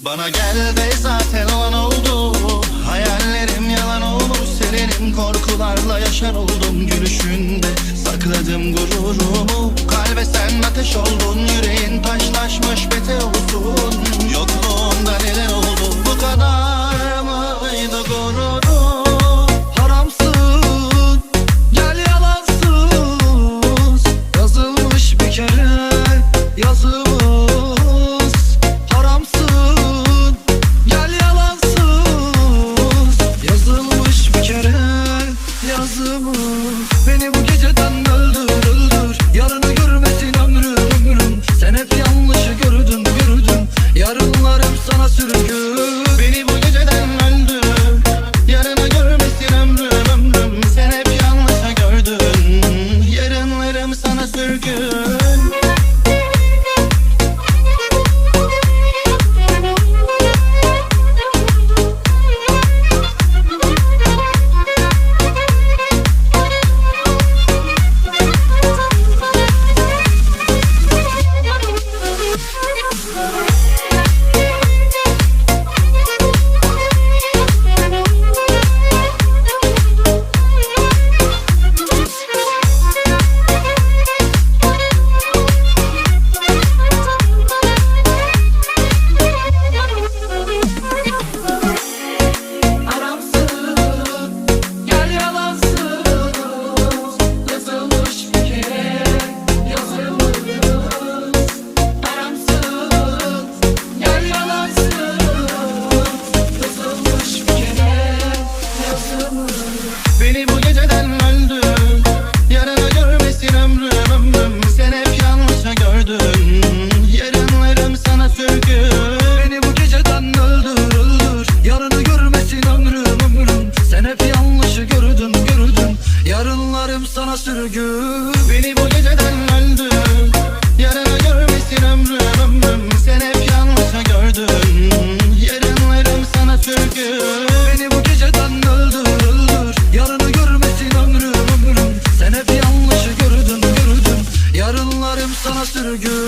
Bana gel de zaten olan oldu. Hayallerim yalan olmuş Serenim korkularla yaşar oldum yazımız Beni bu geceden öldür öldür. Yarını görmesin ömrüm ömrüm. Sen hep yanlışı gördün gördün. Yarınlarım sana sürgün. Beni bu geceden öldür. Yarını görmesin ömrüm ömrüm. Sen hep yanlışa gördün. Yarınlarım sana sürgün sürgü Beni bu geceden öldü Yarını görmesin ömrüm ömrüm. Sen hep yalnızca gördün. Yarınlarım sana sürgü Beni bu geceden öldür öldür. Yarını görmesin ömrüm ömrüm. Sen hep yanlışı gördün gördün. Yarınlarım sana sürgü